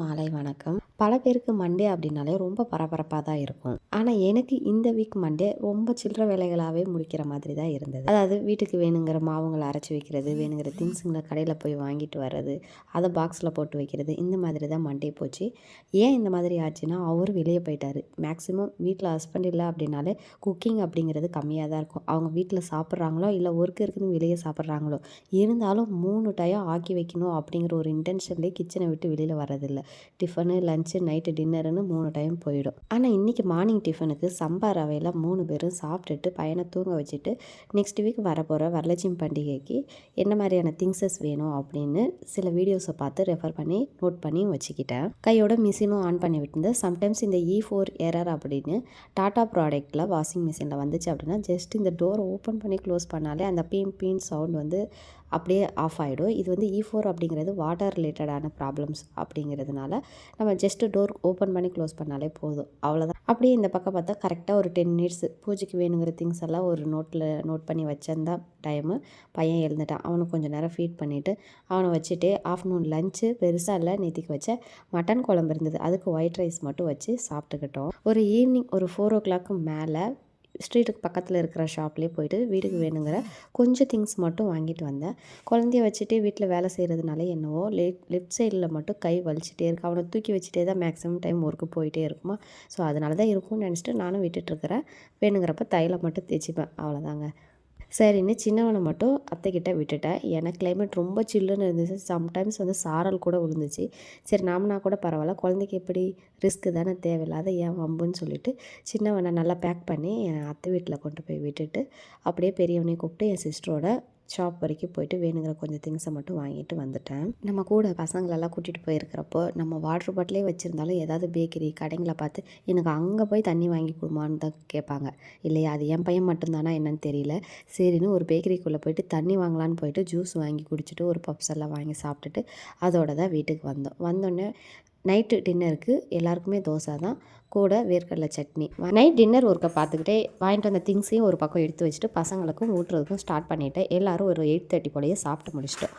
மாலை வணக்கம். பல பேருக்கு மண்டே அப்படின்னாலே ரொம்ப பரபரப்பாக தான் இருக்கும். ஆனால் எனக்கு இந்த வீக் மண்டே ரொம்ப சில்லற வேலைகளாகவே முடிக்கிற மாதிரி தான் இருந்தது. அதாவது வீட்டுக்கு வேணுங்கிற மாவுங்களை அரைச்சி வைக்கிறது வேணுங்கிற திங்ஸுங்களை கடையில் போய் வாங்கிட்டு வர்றது அதை பாக்ஸில் போட்டு வைக்கிறது இந்த மாதிரி தான் மண்டே போச்சு. ஏன் இந்த மாதிரி ஆச்சுன்னா அவர் வெளியே போயிட்டார். மேக்ஸிமம் வீட்டில் ஹஸ்பண்ட் இல்லை அப்படின்னாலே குக்கிங் அப்படிங்கிறது கம்மியாக தான் இருக்கும். அவங்க வீட்டில் சாப்பிட்றாங்களோ இல்லை ஒர்க் இருக்குன்னு வெளியே சாப்பிட்றாங்களோ இருந்தாலும் மூணு டயம் ஆக்கி வைக்கணும் அப்படிங்கிற ஒரு இன்டென்ஷன்லேயே கிச்சனை விட்டு வெளியில் வர்றதில்லை. டிஃபனு லஞ்சு நைட்டு டின்னருன்னு மூணு டைம் போயிடும். ஆனால் இன்றைக்கி மார்னிங் டிஃபனுக்கு சம்பார் ரவையில் மூணு பேரும் சாப்பிட்டுட்டு பையனை தூங்க வச்சுட்டு நெக்ஸ்ட் வீக் வரப்போகிற வரலட்சுமி பண்டிகைக்கு என்ன மாதிரியான திங்ஸஸ் வேணும் அப்படின்னு சில வீடியோஸை பார்த்து ரெஃபர் பண்ணி நோட் பண்ணி வச்சுக்கிட்டேன். கையோட மிஷினும் ஆன் பண்ணி விட்டுருந்தேன் சம்டைம்ஸ் இந்த இ ஃபோர் எரர் அப்படின்னு டாட்டா ப்ராடக்ட்டில் வாஷிங் மிஷினில் வந்துச்சு அப்படின்னா ஜஸ்ட் இந்த டோரை ஓப்பன் பண்ணி க்ளோஸ் பண்ணாலே அந்த பீம் பீன் சவுண்ட் வந்து அப்படியே ஆஃப் ஆகிடும் இது வந்து e இ ஃபோர் அப்படிங்கிறது வாட்டர் ரிலேட்டடான ப்ராப்ளம்ஸ் அப்படிங்கிறதுனால நம்ம ஜஸ்ட்டு டோர் ஓப்பன் பண்ணி க்ளோஸ் பண்ணாலே போதும். அவ்வளோதான் அப்படியே இந்த பக்கம் பார்த்தா கரெக்டாக ஒரு டென் மினிட்ஸ் பூஜைக்கு வேணுங்கிற திங்ஸ் எல்லாம் ஒரு நோட்டில் நோட் பண்ணி வச்சிருந்தா டைமு பையன் எழுந்துட்டான். அவனுக்கு கொஞ்சம் நேரம் ஃபீட் பண்ணிவிட்டு அவனை வச்சுட்டு ஆஃப்டர்நூன் லஞ்சு பெருசாக இல்லை. நேற்றுக்கு வச்ச மட்டன் குழம்பு இருந்தது. அதுக்கு ஒயிட் ரைஸ் மட்டும் வச்சு சாப்பிட்டுக்கிட்டோம். ஒரு ஈவினிங் ஒரு ஃபோர் ஓ கிளாக்கு மேலே ஸ்ட்ரீட்டுக்கு பக்கத்தில் இருக்கிற ஷாப்லேயே போயிட்டு வீட்டுக்கு வேணுங்கிற கொஞ்சம் திங்ஸ் மட்டும் வாங்கிட்டு வந்தேன். குழந்தைய வச்சுட்டு வீட்டில் வேலை செய்கிறதுனால என்னவோ லெஃப்ட் லெஃப்ட் சைடில் மட்டும் கை வலிச்சிட்டே இருக்கு. அவனை தூக்கி வச்சுட்டே தான் மேக்ஸிமம் டைம் ஒர்க்கு போயிட்டே இருக்குமா? ஸோ அதனால தான் இருக்கும்னு நினச்சிட்டு நானும் விட்டுட்டுருக்கிறேன் வேணுங்கிறப்ப தைலம் மட்டும் தேய்ச்சிப்பேன். அவ்வளோதாங்க சரின்னு சின்னவனை மட்டும் அத்தைக்கிட்ட விட்டுட்டேன் ஏன்னா கிளைமேட் ரொம்ப சில்லுன்னு இருந்துச்சு. சம்டைம்ஸ் வந்து சாரல் கூட விழுந்துச்சு. சரி நாமனா கூட பரவாயில்ல. குழந்தைக்கு எப்படி ரிஸ்க்கு தானே தேவையில்லாத ஏன் வம்புன்னு சொல்லிட்டு சின்னவனை நல்லா பேக் பண்ணி என் அத்தை வீட்டில் கொண்டு போய் விட்டுட்டு அப்படியே பெரியவனையும் கூப்பிட்டு என் சிஸ்டரோட ஷாப் வரைக்கும் போயிட்டு வேணுங்கிற கொஞ்சம் திங்ஸை மட்டும் வாங்கிட்டு வந்துட்டேன். நம்ம கூட பசங்களெல்லாம் கூட்டிகிட்டு போயிருக்கிறப்போ நம்ம வாட்டர் பாட்டிலே வச்சுருந்தாலும் ஏதாவது பேக்கரி கடைங்களை பார்த்து எனக்கு அங்கே போய் தண்ணி வாங்கி கொடுமான்னு தான் கேட்பாங்க. இல்லையா? அது என் பையன் மட்டும்தானா என்னன்னு தெரியல. சரின்னு ஒரு பேக்கரிக்குள்ளே போயிட்டு தண்ணி வாங்கலான்னு போயிட்டு ஜூஸ் வாங்கி குடிச்சிட்டு ஒரு பப்ஸ் எல்லாம் வாங்கி சாப்பிட்டுட்டு அதோட தான் வீட்டுக்கு வந்தோம். வந்தோடனே நைட்டு டின்னருக்கு எல்லாருக்குமே தோசை தான் கூட வேர்க்கடலை சட்னி. நைட் டின்னர் ஒர்க்கை பார்த்துக்கிட்டே வாங்கிட்டு வந்த திங்ஸையும் ஒரு பக்கம் எடுத்து வச்சுட்டு பசங்களுக்கும் ஊட்டுறதுக்கும் ஸ்டார்ட் பண்ணிவிட்டேன் எல்லோரும் ஒரு எயிட் தேர்ட்டி போலேயே சாப்பிட்டு முடிச்சிட்டோம்.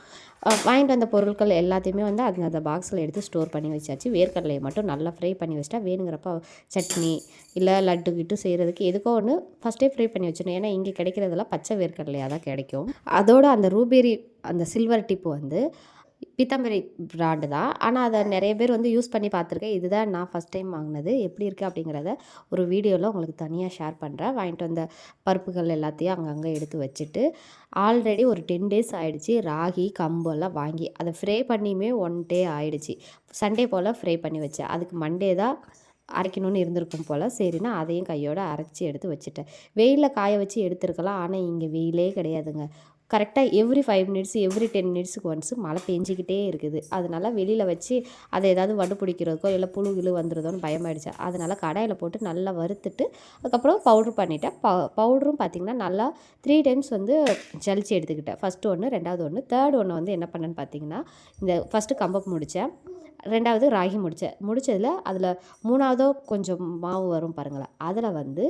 வாங்கிட்டு வந்த பொருட்கள் எல்லாத்தையுமே வந்து அது அந்த பாக்ஸில் எடுத்து ஸ்டோர் பண்ணி வச்சாச்சு. வேர்க்கடலையை மட்டும் நல்லா ஃப்ரை பண்ணி வச்சிட்டா வேணுங்கிறப்ப சட்னி இல்லை லட்டு கிட்டு செய்கிறதுக்கு எதுக்கோ ஒன்று ஃபஸ்ட்டே ஃப்ரை பண்ணி வச்சிடணும். ஏன்னா இங்கே கிடைக்கிறதெல்லாம் பச்சை வேர்க்கடலையாக தான் கிடைக்கும். அதோட அந்த ரூபேரி அந்த சில்வர் டிப்பு வந்து பித்தம்பரி பிராண்டு தான். ஆனால் அதை நிறைய பேர் வந்து யூஸ் பண்ணி பார்த்துருக்கேன். இதுதான் நான் ஃபஸ்ட் டைம் வாங்கினது. எப்படி இருக்குது அப்படிங்கிறத ஒரு வீடியோவில் உங்களுக்கு தனியாக ஷேர் பண்ணுறேன் வாங்கிட்டு வந்த பருப்புகள் எல்லாத்தையும் அங்கங்கே எடுத்து வச்சுட்டு ஆல்ரெடி ஒரு டென் டேஸ் ஆகிடுச்சி ராகி கம்பு எல்லாம் வாங்கி அதை ஃப்ரே பண்ணியுமே ஒன் டே ஆகிடுச்சி சண்டே போல் ஃப்ரை பண்ணி வச்சேன். அதுக்கு மண்டே தான் அரைக்கணும்னு இருந்திருக்கும் போல். சரினா அதையும் கையோடு அரைச்சி எடுத்து வச்சுட்டேன். வெயிலில் காய வச்சு எடுத்துருக்கலாம். ஆனால் இங்கே வெயிலே கிடையாதுங்க. கரெக்டாக every five minutes every ten மினிட்ஸுக்கு once மழை பெஞ்சிக்கிட்டே இருக்குது. அதனால் வெளியில் வச்சு அதை ஏதாவது வடு பிடிக்கிறதுக்கோ இல்லை புழு கிழு வந்துடுதோன்னு பயமாயிடுச்சு. அதனால் கடாயில் போட்டு நல்லா வறுத்துட்டு அதுக்கப்புறம் பவுட்ரு பண்ணிட்டேன். ப பவுடரும் பார்த்திங்கன்னா நல்லா த்ரீ டைம்ஸ் வந்து ஜலிச்சு எடுத்துக்கிட்டேன். ஃபஸ்ட்டு ஒன்று ரெண்டாவது ஒன்று தேர்ட் ஒன்று வந்து என்ன பண்ணேன்னு பார்த்தீங்கன்னா இந்த ஃபஸ்ட்டு கம்பப் முடித்தேன் ரெண்டாவது ராகி முடித்தேன் முடித்ததில் அதில் மூணாவதோ கொஞ்சம் மாவு வரும் பாருங்களேன். அதில் வந்து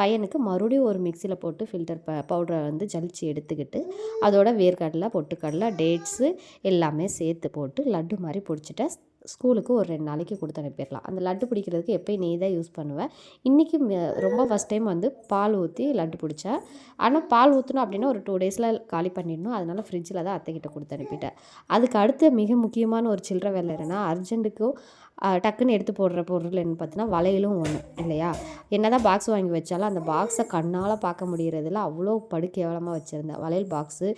பையனுக்கு மறுபடியும் ஒரு மிக்சியில் போட்டு ஃபில்டர் ப பவுடரை வந்து ஜலிச்சு எடுத்துக்கிட்டு அதோட வேர்க்கடலை பொட்டுக்கடலை டேட்ஸு எல்லாமே சேர்த்து போட்டு லட்டு மாதிரி பிடிச்சிட்டேன் ஸ்கூலுக்கு ஒரு ரெண்டு நாளைக்கு கொடுத்து அனுப்பிடலாம். அந்த லட்டு பிடிக்கிறதுக்கு எப்போயும் நெய் தான் யூஸ் பண்ணுவேன் இன்றைக்கி ரொம்ப ஃபஸ்ட் டைம் வந்து பால் ஊற்றி லட்டு பிடிச்சேன் ஆனால் பால் ஊற்றணும் அப்படின்னா ஒரு டூ டேஸில் காலி பண்ணிடணும். அதனால் ஃப்ரிட்ஜில் தான் அத்தைக்கிட்ட கொடுத்து அனுப்பிட்டேன். அதுக்கு அடுத்து மிக முக்கியமான ஒரு சில்லற வேலை என்னென்னா அர்ஜென்ட்டுக்கும் டக்குன்னு எடுத்து போடுற பொருள் என்ன பார்த்தீங்கன்னா வளையலும் ஒன்று இல்லையா? என்ன தான் பாக்ஸ் வாங்கி வச்சாலும் அந்த பாக்ஸை கண்ணால் பார்க்க முடியறதில்ல. அவ்வளோ படு கேவலமாக வச்சுருந்தேன். வளையல் பாக்ஸு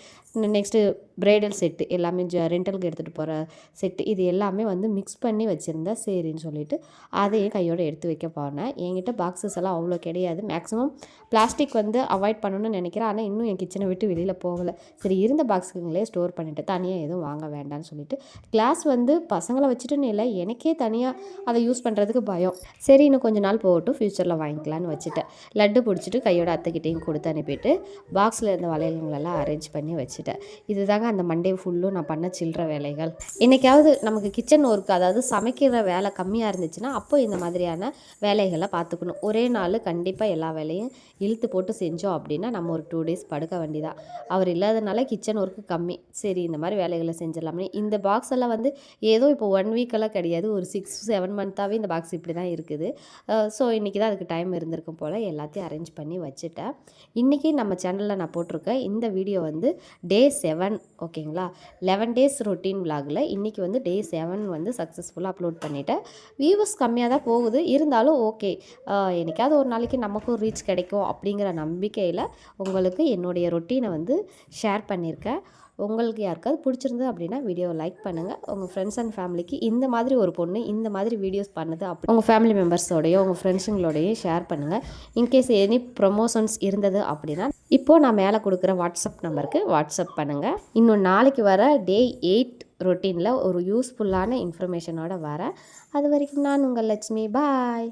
நெக்ஸ்ட்டு பிரைடல் செட்டு எல்லாமே ஜ ரெண்டலுக்கு எடுத்துகிட்டு போகிற செட்டு இது எல்லாமே வந்து மிக்ஸ் பண்ணி வச்சுருந்தேன். சரின்னு சொல்லிட்டு அதையும் கையோடு எடுத்து வைக்க போனேன். என்கிட்ட பாக்ஸஸ் எல்லாம் அவ்வளோ கிடையாது. மேக்ஸிமம் பிளாஸ்டிக் வந்து அவாய்ட் பண்ணணும்னு நினைக்கிறேன். ஆனால் இன்னும் என் கிச்சனை விட்டு வெளியில் போகலை. சரி இருந்த பாக்ஸுங்களே ஸ்டோர் பண்ணிவிட்டு தனியாக எதுவும் வாங்க வேண்டாம்னு சொல்லிட்டு கிளாஸ் வந்து பசங்களை வச்சுட்டுன்னு இல்லை எனக்கே தனியாக அதை யூஸ் பண்ணுறதுக்கு பயம். சரி இன்னும் கொஞ்ச நாள் போகட்டும் ஃப்யூச்சரில் வாங்கிக்கலான்னு வச்சுட்டேன். லட்டு பிடிச்சிட்டு கையோட அத்தைக்கிட்டையும் கொடுத்து அனுப்பிட்டு பாக்ஸில் இருந்த வளையல்களெல்லாம் அரேஞ்ச் பண்ணி வச்சுட்டேன். இதுதாங்க அந்த மண்டே ஃபுல்லும் நான் பண்ண சில்லற வேலைகள். என்றைக்காவது நமக்கு கிச்சன் ஒர்க் அதாவது சமைக்கிற வேலை கம்மியாக இருந்துச்சுன்னா அப்போ இந்த மாதிரியான வேலைகளை பார்த்துக்கணும். ஒரே நாள் கண்டிப்பாக எல்லா வேலையும் இழுத்து போட்டு செஞ்சோம் அப்படின்னா நம்ம ஒரு டூ டேஸ் படுக்க வேண்டியதான் அவர் இல்லாதனால கிச்சன் ஒர்க்கு கம்மி. சரி இந்த மாதிரி வேலைகளை செஞ்சிடலாம்னு. இந்த பாக்ஸ் எல்லாம் வந்து ஏதோ இப்போ ஒன் வீக்கெல்லாம் கிடையாது ஒரு சிக்ஸ் சிக்ஸ் செவன் மந்த்தாகவே இந்த பாக்ஸ் இப்படி தான் இருக்குது ஸோ இன்றைக்கி தான் அதுக்கு டைம் இருந்திருக்கும் போல் எல்லாத்தையும் அரேஞ்ச் பண்ணி வச்சுட்டேன். இன்றைக்கி நம்ம சேனலில் நான் போட்டிருக்கேன் இந்த வீடியோ வந்து டே செவன் ஓகேங்களா லெவன் டேஸ் ரொட்டீன் விலாகில் இன்றைக்கி வந்து டே செவன் வந்து சக்ஸஸ்ஃபுல்லாக அப்லோட் பண்ணிட்டேன். வியூவர்ஸ் கம்மியாக தான் போகுது. இருந்தாலும் ஓகே என்னைக்காவது ஒரு நாளைக்கு நமக்கும் ரீச் கிடைக்கும் அப்படிங்கிற நம்பிக்கையில் உங்களுக்கு என்னுடைய ரொட்டீனை வந்து ஷேர் பண்ணியிருக்கேன். உங்களுக்கு யாருக்காவது பிடிச்சிருந்தது அப்படின்னா வீடியோவை லைக் பண்ணுங்கள் உங்கள் ஃப்ரெண்ட்ஸ் அண்ட் ஃபேமிலிக்கு இந்த மாதிரி ஒரு பொண்ணு இந்த மாதிரி வீடியோஸ் பண்ணுது அப்படி. உங்கள் ஃபேமிலி மெம்பர்ஸோடையோ உங்கள் ஃப்ரெண்ட்ஸுங்களோடையும் ஷேர் பண்ணுங்கள் இன்கேஸ் எனி ப்ரொமோஷன்ஸ் இருந்தது அப்படின்னா இப்போது நான் மேலே கொடுக்குற வாட்ஸ்அப் நம்பருக்கு வாட்ஸ்அப் பண்ணுங்கள் இன்னும் நாளைக்கு வர டே எயிட் ரொட்டீனில் ஒரு யூஸ்ஃபுல்லான இன்ஃபர்மேஷனோட வரேன். அது வரைக்கும் நான் உங்கள் லட்சுமி. பாய்